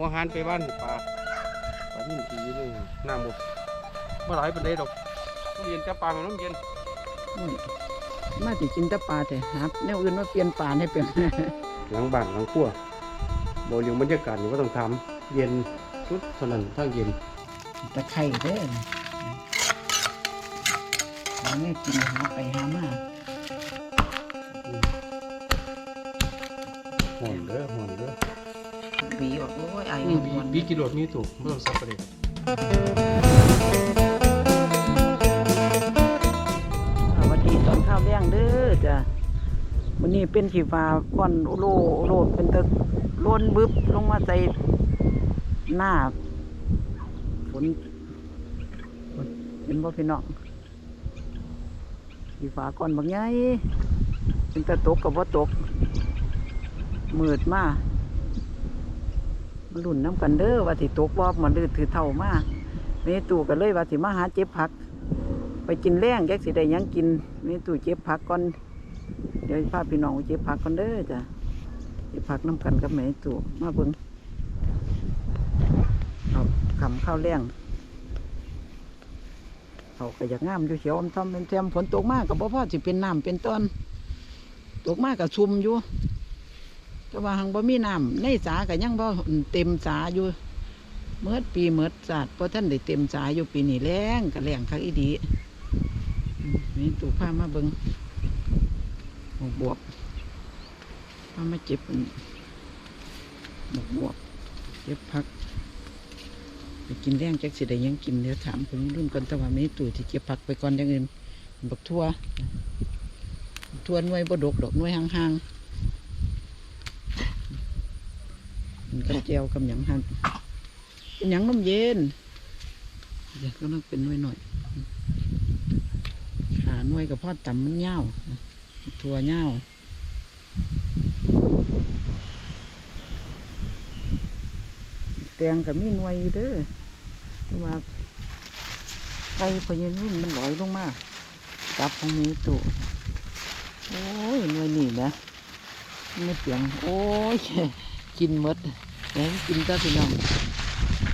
หัวหานไปบ้านปลาปลานิ่มทีนี่น้ำบกเมื่อไหร่เป็นได้ดอกน้ำเย็นจะปลามันน้ำเย็นโอ้ยมาสิกินแต่ปลาแต่หาแนวอื่นมาเปลี่ยนปลาให้เป็นหลังบ้านหลังครัวบเรื่องบรรยากาศนี่ก็ต้องทำเย็นชุดเท่านั้นทั้งเย็นตะไคร้เด้อหาไม่กินหาไปหามา ประเด็นสวัสดีตอนข้าวเลี้ยงเด้อจ้ะวันนี้เป็นขีฟ้าก้อนโลโลดเป็นตะโลนบึบลงมาใส่หน้าฝนเป็นบ่พี่น้องขีฟ้าก้อนบางใหญ่เป็นตะตกกับว่าตกมืดมามาลุ่นน้ำกันเด้อว่าสิตกบ่มันดื้อถือเท่ามากเมตู่กันเลยว่าสิมาหาเจ็บผัก ไปกินแรงแกสิได้ยังกินเมตู่เจ็บผักก่อนเดี๋ยวพาพี่น้องเจ็บผักก่อนเด้อจ้ะเจ็บผักน้ำกันกับแม่ตู่มาเบิ่งเอาคำข้าวแรงเขาก็อยากงามอยู่เขียวอมทอมเป็นแซมฝนตกมากกับพ่อพ่อสิเป็นน้ำเป็นต้นตกมากกับชุมอยู่ แต่ว่าหังบ่มีน้ำในสาก็ยังบ่เต็มสาอยู่เมื่อปีเมื่อศาสตร์เพราะท่านได้เต็มสาอยู่ปีนี้แรงก็แรงคักอีดีนี่ตู่ผ้ามาเบิงหมกบวบผ้ามาเจ็บหมกบวบเจ็บพักไปกินแรงจักสิได้ยังกินเดี๋ยวถามคนรุ่นก่อนแต่ว่าไม่ตู่ที่เจ็บพักไปก่อนอย่างอื่นบักทั่วทั่วน่วยบดกดอกน่วยห่างๆ มัน กับเจียวกับหยังหันเป็นหยังน้ำเย็นอยากก็ต้องเป็นน่วยหน่อยขาหน่วยกับพ่อต่ำมันเง่าทัวเง่าแตงกับมีหน่วยอยเด้อแต่ว่าไก่พญานุ่นมันลอยลงมาจับของนี้ตุโอ้ยหน่วยนี่นะไม่เสียงโอ้ย กินหมดแหมกินก็พี่น้อง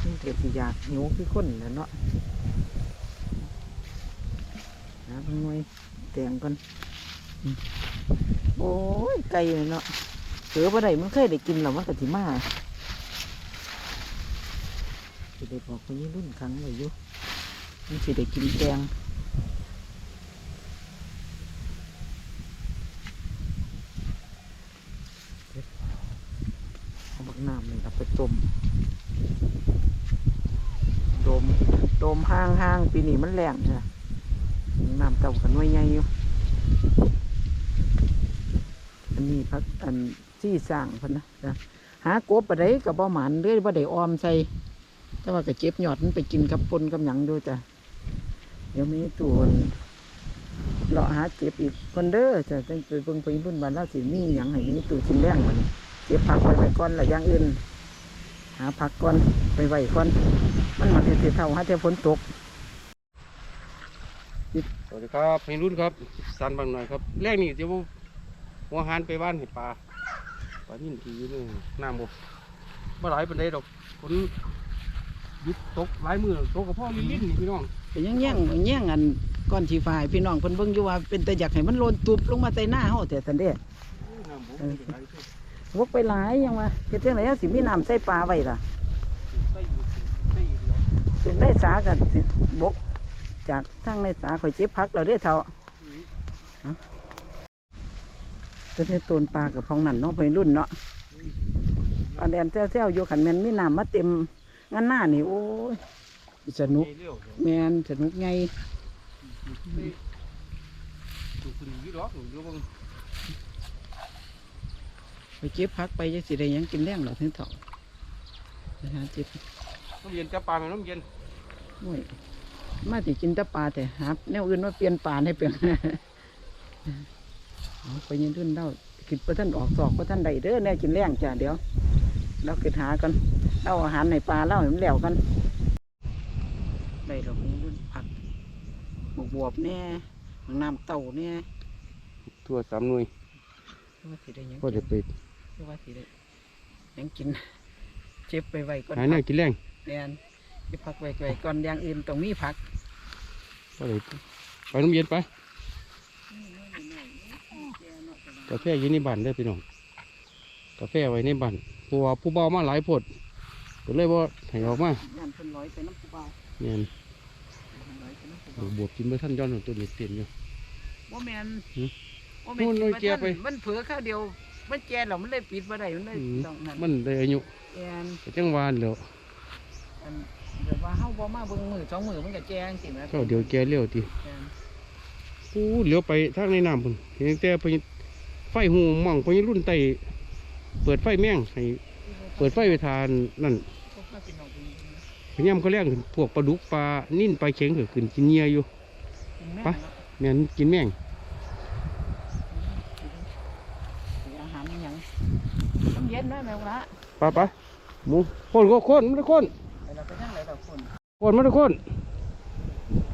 นี่เกิดสิอยากหิวคือคนแหล้วเนาะหาเพิ่งไว้แตงก่อนอืมโอ้ยไก่เลยเนาะเสือบ่ได้มันเคยได้กินหรอมันกะสิมาสิได้บอกคนนี้รุ่นครั้งไว้อยู่มันสิได้กินแตงเอาบักน้ำนี่เอาไปต้ มโดมโดมห้างห้างปีนี้มันแรงจ้ะน้ำเต่ากันไว้ใหญ่อยู่อันนี้พักอันซี่สร้างพันนะจ้ะหากบอะไรกับบ่หมันเรื่อยบ่ได้ออมใส่แต่ว่าก็เจ็บหยอดมันไปกินกับปนกับหยังดูจ้ะเดี๋ยวมีตัวเลาะหาเจ็บอีกคนเด้อจ้ะจังไปเบิ่งไปรุ่นบ้านเราสิมีหยังให้มีตู้กินแรงมันเก็บผักไว้ไว้ก่อนแล้วอย่างอื่น หาผักก่อนไปไว้ก่อนมันมาเทเท่าหาแต่ฝนตกสวัสดีครับพี่รุ่นครับสันบางหน่อยครับแรกนี่จะว่าหัวหานไปบ้านเห็ดปลาปลานิ่มทีนี่น้ำบกเมื่อไหร่เป็นได้ดอกฝนหยุดตกหลายมือตกกับพ่อลิ้นๆนี่พี่น้องไปยังแย่งแย่งอันก้อนชีฟ้าให้พี่น้องเพิ่นเบิ่งอยู่ว่าเป็นแต่อยากให้มันโลนตุบลงมาใส่หน้าเฮาแต่ทันเด้น้ำบกเออ วกไปหลายยังว่าเฮ็ดจังได๋สิมีน้ำใส่ปลาไว้ล่ะส่อยู่ใส่อยู่เดียวเป็นได้สากันสิบก จากทางในสาข่อยเจ็บพักแล้วเด้เท่าจะได้ต้นปลากับพองนั่นเนาะไปรุ่นเนาะปลาแดนแซวๆอยู่ขันแมนมีน้ำมาเต็มงานหน้านี่โอ้ยสนุกแมนสนุกไง ถูกคุณยี่หรอกหนูดูบ้างไปเจ็บพักไปจะสิได้หยังกินแรงหรอถึงเท่าไปหาเจ็บน้ำเย็นจะปลาไหมน้ำเย็นโอ้ยมาสิกินแต่ปลาแต่หาแนวอื่นมาเปลี่ยนปลาให้เป็นเอาไปยืนรุ่นเล่ากินประท่านออกสอกประท่านใดเด้อแน่กินแรงจ้ะเดี๋ยวเราคิดหากันเอาอาหารในปลาเล่าให้มันแล้วกันได้ดอกนี้รุ่นผักบวบบวบๆแน่น้ำเต่าแน่ทั่วสามหน่วยว่าสิได้ หยังก็กิจะนไปว่าสิได้หยังกิน เจ็บไปไว้ก่อนหาแนวกินแรงแม่นสิพักไว้ไว้ก่อนอย่างอื่นต้องมีผักไปเลยไปน้ำเย็นไปกาแฟอยู่ในบ้านเด้อพี่น้องกาแฟไว้ในบ้านเพราะว่าผู้เบามาหลายโพดก็เลยว่าให้ออกมาย่านเพิ่นร้อยไปน้ำผู้เบาเนี่ยเพิ่นร้อยไปน้ำผู้เบาบวบกินเมื่อท่านย้อนตัวนี้เต็มอยู่บ่แม่นหืมบ่แม่นโน่นโน่นกิแก่บ่ทัไปมันเผลอข้าวเดียว มันแก่แล้วมันเลยปิดบ่ได้มันเลยอืมต้องนั่นมันได้อายุแก่นก็จังหวานแล้วอันแบบว่าเฮาบ่มาเบิ่งมือสองมือมันก็แก่จังซี่แหมก็เดี๋ยวแกเลี้ยวทีแม่นอู้เหลียวไปทางในน้ำพุ่นเห็นแต่ไปไฟหูหม่องไปรุ่นไตเปิดไฟแม่งให้เปิดไฟไปทานนั่นพวกข้าพี่น้องเพิ่นพยายามเขาแรงขึ้นพวกปลาดุกปลานิ่นปลาเข็งก็ขึ้นกินเหยียอยู่กินแม่ไปเนาะ แม่นกินแม่ง กินอาหารอิหยัง น้ำเย็นด้วยแม่วะไปไปหมูโคนก็โคนไม่ได้โคนไปเราไปทางไหนดอกคนโคนไม่ได้โคน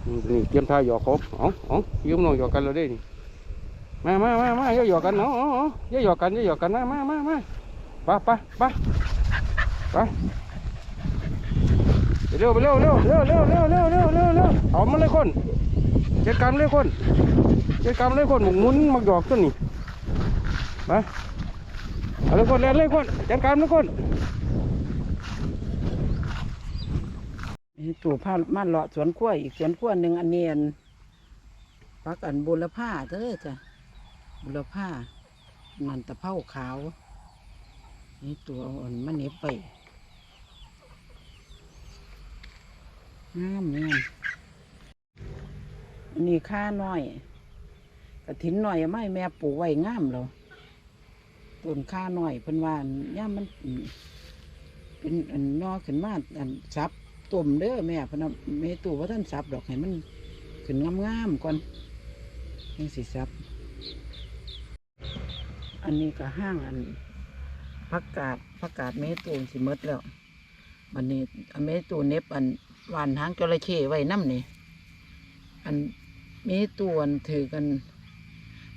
นี่นี่เตรียมท่าหยอกเขาเอาเอายืมน้องหยอกกันเราได้นี่มามามามาอย่าหยอกกันเอาเอาเอาอย่าหยอกกันอย่าหยอกกันมามามามาไปไปไปไปเร็วไปเร็วเร็วเร็วเร็วเร็วเร็วเร็วเร็วเร็วเอามาเลยคนจัดการเลยคนจัดการเลยคนหมุนหมุนมาหยอกต้นนี่ไป เอาเลยคนเล่นเลยคนจัดการเลยคนมีตู่ผ้ามาเลาะสวนกล้วยอีกสวนกล้วยหนึ่งอันเนียนปักอันบุรผ้าเด้อจ้ะบุรผ้ามันตะเภาขาว นี่ตัวอ่อนมันเน็บไปงามเนียนนี้ค่าน้อยกระถินหน่อยไม่แม่ปลูกไว้งามแล้ว ต้นค่าหน้อยเพิ่นว่าอันย่ามัน เป็นอันนอขึ้นมาอันซับต้มเด้อแม่เพนนะแม่ตู่ว่าท่านซับดอกให้มันขึ้นงามๆก่อนยังสิซับ อันนี้ก็ห้างอันผักกาดผักกาดเมตูนสิมดแล้ววันนี้อันเมตูนเน็บอันหวานหางจระเข้ไว้น้ำนี่อันเมตูนถือกัน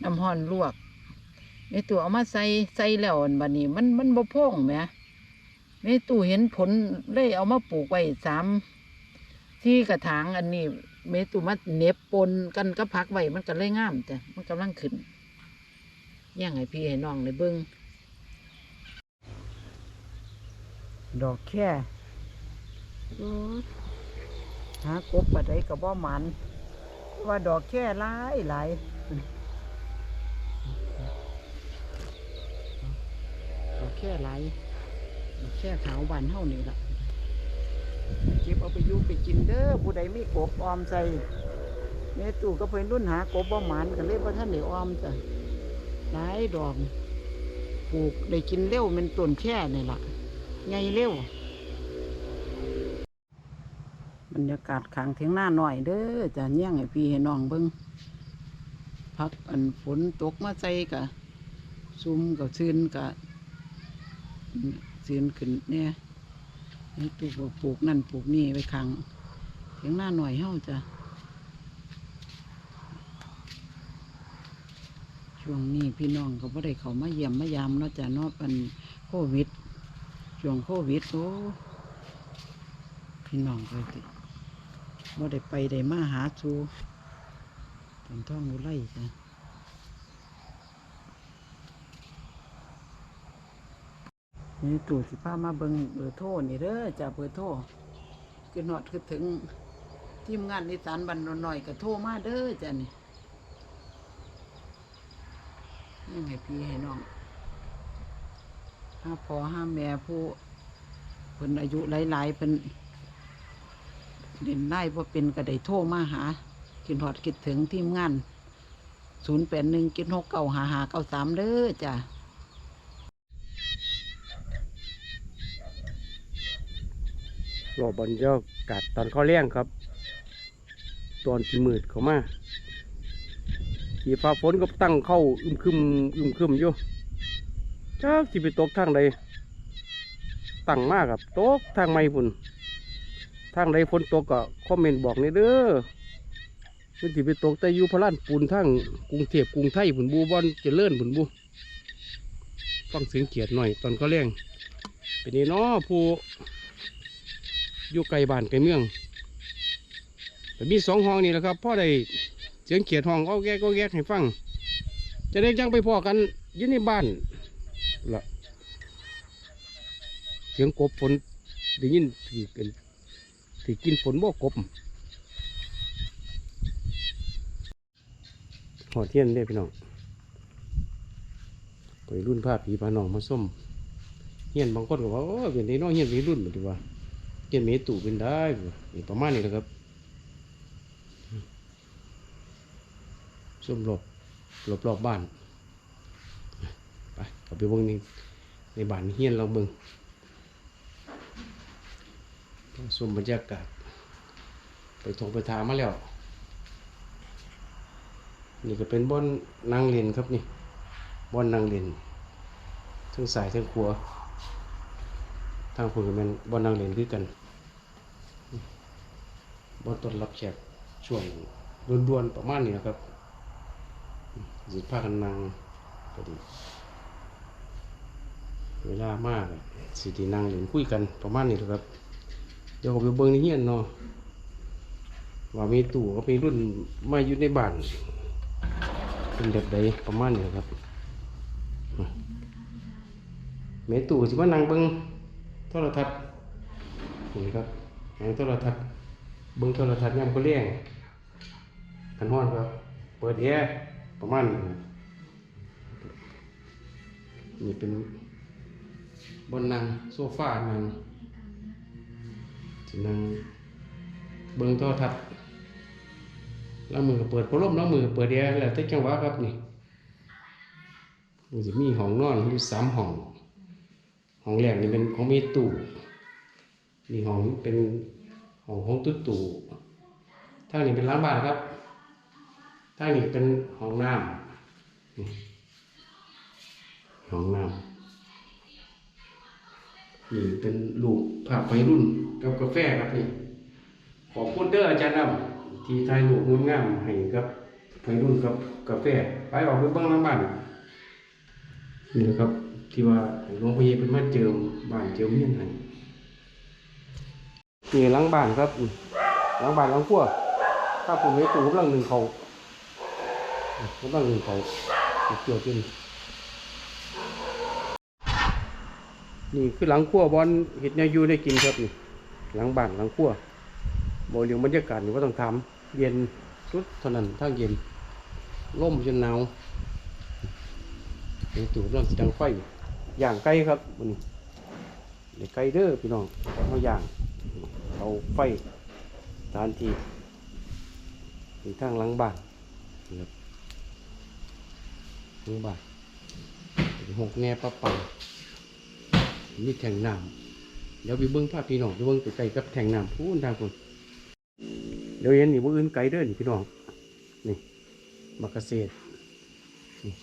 น้ำห้อนลวก เมตูเอามาใส่ใส่แล้วอันบันนี้ มันมันบ่โพ่งแหมเมตูเห็นผลเลยเอามาปลูกไว้สามที่กระถางอันนี้เมตูมาเน็บปนกันกับผักไว้มันก็เลยงามแต่มันกำลังขึ้นย่างให้พี่ให้น้องในเบิ้งดอกแค่หากบปะไดกับบ่หมันเพราะว่าดอกแค่หลายหลายดอกแค่หลายแค่ขาวบานเท่านี่ละเก็บเอาไปยูไปกินเด้อผู้ใดมีกบออมใส่เมตู่ก็เพิ่นรุ่นหากบบ่หมันกันเลยว่าท่านได้ออมจ้ะหลายดอกปลูกได้กินเร็วเป็นต้นแค่นี่ล่ะใหญ่เร็วบรรยากาศขางเทียงหน้าหน่อยเด้อจะแย่งให้พี่ให้น้องเบิ้งพักอันฝนตกมาใส่กะซุ่มกับซืนกะ ซืนขึ้นเนี่ยนี่ตู้ปลูกนั่นปลูกนี่ไว้ขังเทียงหน้าหน่อยเฮาจะช่วงนี้พี่น้องก็บ่ได้เขามาเยี่ยมมายามเนาะจ้ะเนาะเป็นโควิด ช่วงโควิดโอ้พี่น้องก็สิบ่ได้ไปได้มาหาชูตอนท่องอุไรจ้ะ นี่ตู่สิพามาเบิงเบอร์โทรนี่เด้อจ้ะเบอร์โทรคือหอดคือถึงทีมงานนิสานบันหน่อยก็โทรมาเด้อจ้ะนี่ยังให้พี่ให้น้องห้าพอห้าแม่ผู้เพิ่นอายุหลายๆเพิ่นเด่นได้ว่าเป็นกระไดโทรมาหากินหอดคิดถึงทีมงานศูนย์แปดหนึ่งกินหกเก้าหาหาเก้าสามเด้อจ้ะ รอบรรยากาศตอนข้าแรงครับ ตอนสีมืดเข้ามาขีฟ้าฝนก็ตั้งเข้าอึมคึมอึมคึมอยู่จักที่ไปตกทางใดตั้งมากครับตกทางไม่พุ่นทางใดฝนตกก็คอมเมนต์บอกในเด้อมันสิไปตกแต่อยู่พระลานปูนทางกรุงเทพกรุงไทยผุนบูบอนเจริญผุนบูฟังเสียงเกียดหน่อยตอนเขาแรงเป็นนี่เนาะผู้ อยู่ไกลบ้านไกลเมืองแต่มีสองห้องนี่แหละครับพ่อได้เสียงเขียดห้องเอาแกก็แกกให้ฟัง จะได้จังไปพ่อกันยืนในบ้านละเสียงกบฝนได้ยินถือเป็นถือกินฝนบ่กบหอเทียนเด้อพี่น้องไปรุ่นผ้าผีผ้าหนองมาส้มเฮียนบางคนก็ว่าโอ้เป็นไอ้น้องเฮียนไปรุ่นเหมือนว่า เฮียนเมตู่เป็นได้นี่ประมาณนี้แหละครับส้มหลบหลบรอบบ้านไปเอาไปเบิ่งในในบ้านเฮียนเราเบิ่งชมบรรยากาศ ไปทงไปทามาแล้ว นี่ก็เป็นบ่อนนางเรียนครับนี่บ่อนนางเรียนทั้งสายทั้งขัวทางคนก็เป็นบ่อนนางเรียนคือกัน บนต้นรับแขกช่วงด่วนๆประมาณนี้นะครับสิพากันนั่งก็ดี เวลามากสิที่นั่งเล่นคุยกันประมาณนี้แหละครับ เดี๋ยวผมไปเบิ่งในเฮียนเนาะว่ามีตู่ก็มีรุ่นมาอยู่ในบ้านเป็นแบบใดประมาณนี้ครับเมตู่สิมานั่งเบิ่งโทรทัศน์นี่ครับนั่งโทรทัศน์ เบิ่งโทรทัศน์ยามก็เลี้ยงกันฮ้อนครับเปิดแอร์ประมาณนี้นะนี่เป็นบนนั่งโซฟานั่งจะนั่งเบิ่งโทรทัศน์แล้วมือเปิดพัดลมแล้วมือเปิดแอร์แล้วแต่จังหวะครับนี่มันจะมีห้องนอนอยู่สามห้องห้องแรกนี่เป็นของมีตู้นี่ห้องเป็น ห้องของตุ๊ตู่ทางนี้เป็นร้านบ้านครับทางนี้เป็นห้องน้ำห้องน้ำนี่เป็นลูกผักวัยรุ่นกับกาแฟครับนี่ขอบคุณเด้ออาจารย์ดำที่ถ่ายรูปงามๆให้กับวัยรุ่นกับกาแฟไปออกไปเบิ่งหลังบ้านนี่แหละครับที่ว่าหลวงพ่อเยเป็นมาเจิมบ้านเจิมเมียนให้ นี่หลังบ้านครับหลังบ้านหลังครัวถ้าผมไม่ตู่กำลังหนึ่งเขากำลังหนึ่งเขาเกี่ยวขึ้นนี่คือหลังขั้วบอลเห็ดแนวอยู่ได้กินครับนี่หลังบ้านหลังขั้วบริเวณบรรยากาศนี่ว่าต้องทำเย็นสุดเท่านั้นถ้าเย็นร่มจนหนาวนี่ตู่เรื่องสีดังไฟอย่างไก่ครับวันนี้เด็กไก่เด้อพี่น้องเขาย่างาไฟสถานที่ที่ทางหลังบ้านนี่ครับหลังบ้านหกแง่ปะปังมีแทงน้ำเดี๋ยวไปเบิ้งภาพพี่น้องไปเบิ้งไกลกับแทงน้ำพูนทางคนเดี๋ยวเห็นนี่บ่อื่นไกลเด้อนี่พี่น้องนี่มักเกษตรนี่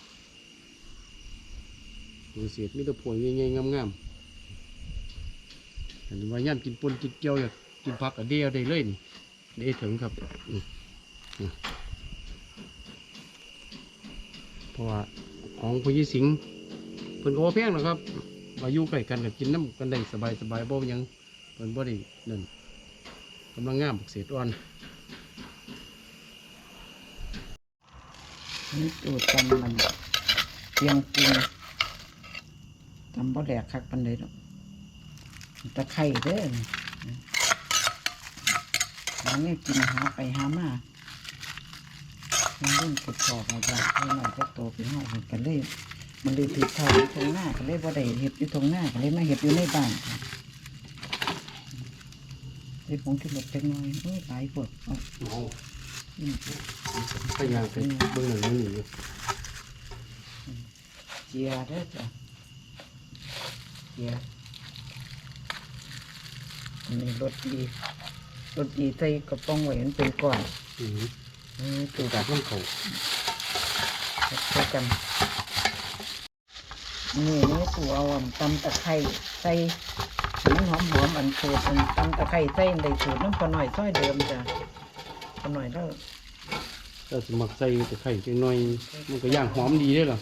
มักเกษตรมีแตะพวงใหญ่ๆงามๆอันนี้ว่าย่ำกินปนกินเกี๊ยวอยาก กินผักก็เดียวได้เลยนี่ได้ถึงครับเพราะว่าของพญิสิงเพิ่นก็บ่แพงหรอกครับมาอยู่ใกล้กันกับกินน้ำกันได้สบายสบายบ่ยังเพิ่นบ่ได้นั่นกำลังงามบักเศษอ่อนนี่ตูดตำมันเตียงปูนตำบ่แหลกคักปันใดดอกตะไคร้เด้อ หาเนี่ยกินหาไปหามายังเรื่องเก็บของมาจ้ะให้หน่อยจะโตเป็นห้องกันเลย มันเลยติดทองอยู่ตรงหน้าก็เลยบ่ได้เห็ดอยู่ตรงหน้าก็เลยมาเห็ดอยู่ในบ้านไอ้ผงที่หลบไปหน่อยเอ้ยหลายพวกเอาเอาอืมพยายามไปเบิ่งหนังนี่อยู่เจียเด้อจ้ะเจียอันนี้รสดี รสดีใส่กระป๋องไว้มันเป็นก้อนอือนี่ตูดจากน้ำเขาใส่กันนี่นี่ตัวเอาอันตำตะไคร้ใส่มันหอมหอมๆอันสูตรอันตำตะไคร้ใส่อันใดสูตรน้ำปลาหน่อยซอยเดิมจ้ะปลาหน่อยแล้วถ้าสมัครใส่ตะไคร้จังหน่อย มันก็ย่างหอมดีเด้อล่ะ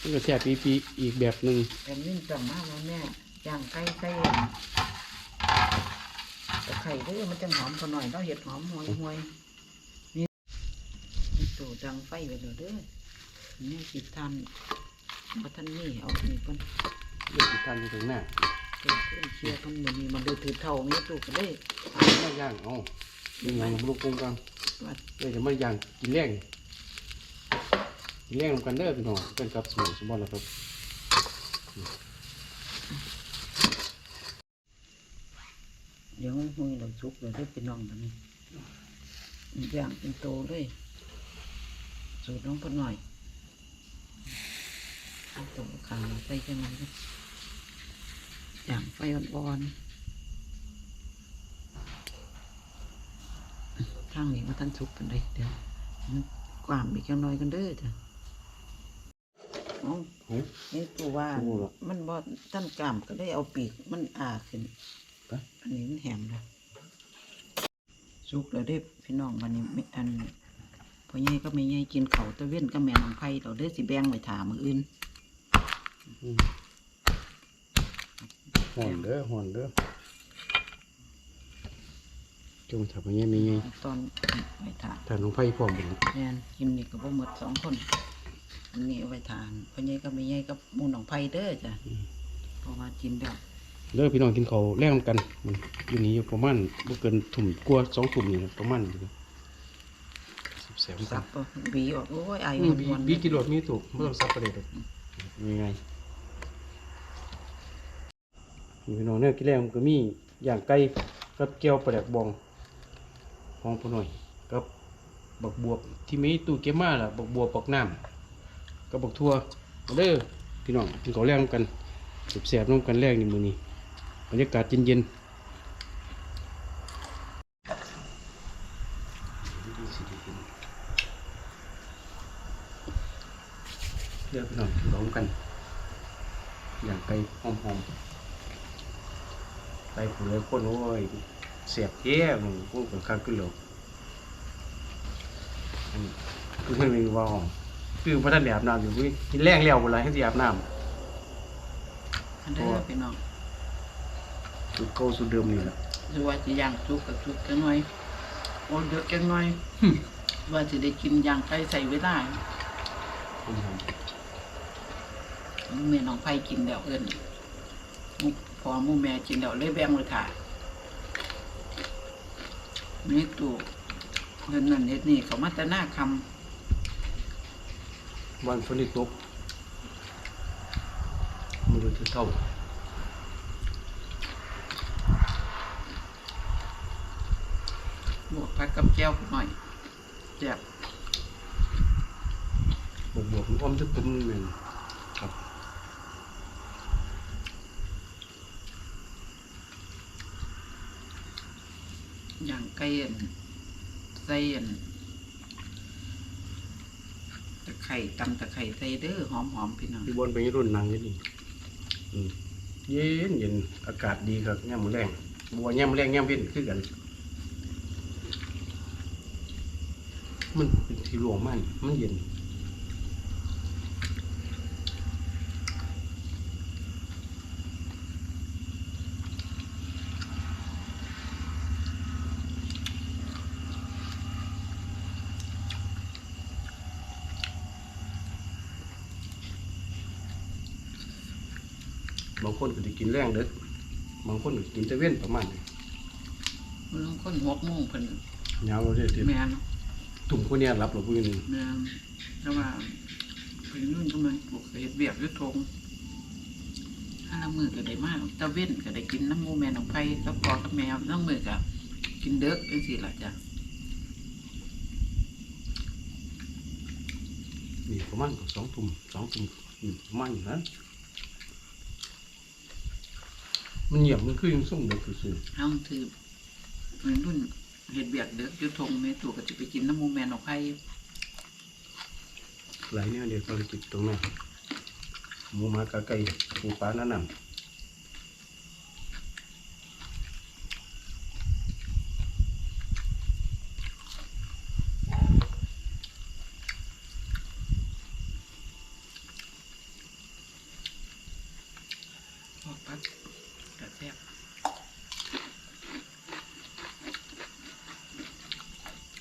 มันก็แซ่บปีๆอีกแบบหนึงแอมมินจำมากแล้วแม่ย่างไก่ใส่ตะ ไคร้เด้อมันจังหอมพอหน่อยเราเห็ดหอมหวยหวยนี่นี่ตัวดังไฟไว้แล้วเด้อนี่สิทันบ่ทันนี่เอาอันนี้ก่อนเรื่องที่ทานอยู่ถึงหน้าเพิ่นเพิ่นเคลียร์กันมื้อนี้มันดูถือเท่ามีตู้ก็เลยไม่ย่างเอามีอย่างบลูกกงกลางว่าเลยจะมาย่างกินแรงกินแรงนำกันเด้อพี่น้องเป็นกับสมุนสมบัติแล้วครับ ดี๋ยวมันหุยเราสุกเลยได้อพี่น้องตอนนี้ย่างเป็นโตเลยสูตรน้องพอหน่อยเอาตัวขางใส่จังไงก็ย่างไฟอ่อนๆทางนี้มาทันสุกเป็นไรเดี๋ยวมันกว้างอีกจังน้อยกันเด้อจ้ะเอาโอ้นี่ตัวว่าโอ้เหรอมันบ่ท่านกล้ามก็ได้เอาปีกมันอาขึ้น ไปอันนี้มันแหมแล้วสุกแล้วได้พี่น้องวันนี้ไม่อันพ่อใหญ่ก็ไม่ใหญ่กินเขาวตะเว้นก็แม่น้องไผ่เราได้อสิแบ่งไว้ถามืออื่นอืมห่อนเด้อห่อนเด้อจงถับไปเงี้ยมีไงตอนไว้ถาถ้าน้องไผ่พร้อมบ่แม่นกินนี่ก็บ่หมดสองคนอันนี้เอาไว้ทานพ่อใหญ่ก็ไม่ใหญ่กับหมูน้องไผ่เด้อจ้ะเพราะว่ากินแล้ว เด้อพี่น้องกินข้าวแรงนำกันมันอยู่นี่อยู่ประมาณบ่เกินทุ่มกว่าสองทุ่มนี่นะประมาณนี้ครับแสบๆสัซับบบ่หวีออกโอ้ยไอายอืหมอนบีหวนบีกิโลมีถูกไม่ต้องซับประเดี๋ยวยังไงมีพี่น้องเนี่ยกินแรงมันก็มีอย่างไก่กับแก้วปลาแดกบองห้องพอหน่อยกับบักบวบที่มีตู้เก็บมาล่ะบักบวบบักน้ำกับบักทั่วเอาเด้อพี่น้องกินข้าวแรงนำกันแสบๆน้ำกันแรงนี่มื้อนี้บ รรยากาศเย็นๆเลือกพี่องกินข้าวร่วมกัน อย่างไก่หอมๆไก่ผู้เลยคนโอ้ยเสียบแย่มึงพวกคนข้างขึ้นหลบคือเรื่องนึงว่าหอมคือพระท่านแหลบน้ำอยู่วิกินแรงแล้วหมดเลยให้สิอาบน้อันเด้อพี่น้องำสุดเก่าสุดเดิมนี่แหละหรือว่าจะย่างสุกกับสุกจังหน่อยโอ้เยอะจังหน่อยว่าจะได้กินย่างไก่ใส่เวลาหอมแม่น้องไผ่กินแล้วเอิ้นหมุพอหมู่แม่กินแล้วเลยแบ่งเลยค่ะนี่ตู่เงินนั่นเฮ็ดนี่เขามาแต่หน้าคๆวันฝนที่ตกมันดูเท่าำบวก ผักกับแก้วหน่อยแซ่บบวกบวกๆมันอ้อมจะตุ้มเหมือนครับย่างไก่อั่นใส่อั่นตะไคร่ตำตะไคร่ใส่เด้อหอมๆพี่น้องที่บนเป็นรุ่นนางอยี่นี่อืมเย็นเย็นอากาศดีครับย่ามมือแรงบัวย่ามมือแรงย่ามเพ็นคือกัน มันเป็นที่รวงมัน มันเย็นบางคนก็จะกินแรงเด้อบางคนก็กินแตะเว้นประมาณนี้มันต้องคนหกโมงเพิ่นยาวเลยเดี๋ยวแม่น ตุ่มคนเนี้ยรับหรอพวกนี้แม่นแต่ว่าเพิ่นนู่นก็มันปลูกเฮ็ดเบียบอยู่ทงห้ามื้อก็ได้มากตะเว้นก็ได้กินน้ำมูแม่น้องไผกับพ่อกับแม่น้ำมือก็กินเด้อจังซี่ล่ะจ้ะนี่ประมาณสองตุ่มสองตุ่มอืมประมาณอยู่นั้นมันเงียบมันคือยังส่งเด็กคือเฮาถือเพิ่นรุ่น เห็ดเบียดเดืออยู่ทงแม่ตู่ก็จะไปกินน้ำมูแมนออกไผๆหลายเนี่ยเดี๋ยวเราจิตตรงนั้นหมูหมากาไก่ปูปลานั่นน่ะ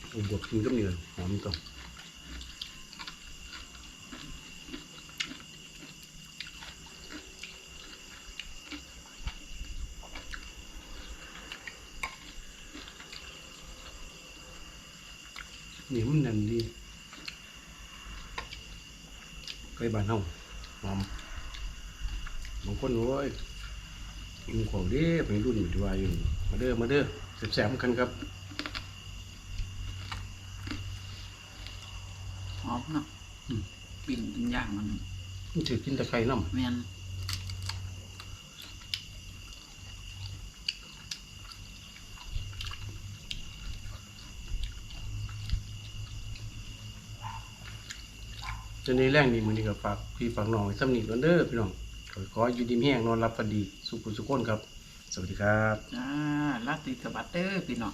เอาบวกกินกับเนื้อหอมต้อง นี่มันแน่นดีไก่บ้านเฮาหอมบางคนโอ้ยกินของเด้ไปรุ่นอยู่ว่าอยู่มาเด้อมาเด้อแซ่บๆกันครับหอมเนาะอืมปิ้งเป็นย่างมันมันถือกินตะไคร้น้แม่น นในแรงนี้มือนี้กับฝากพี่ฝากน้องสำนีกันเด้อพี่น้องขอขออยู่ดีมีแห้งนอนรับฝันดี สุขุสุขคนครับ สวัสดีครับ อ่าลาติสวัสดิ์เด้อพี่น้อง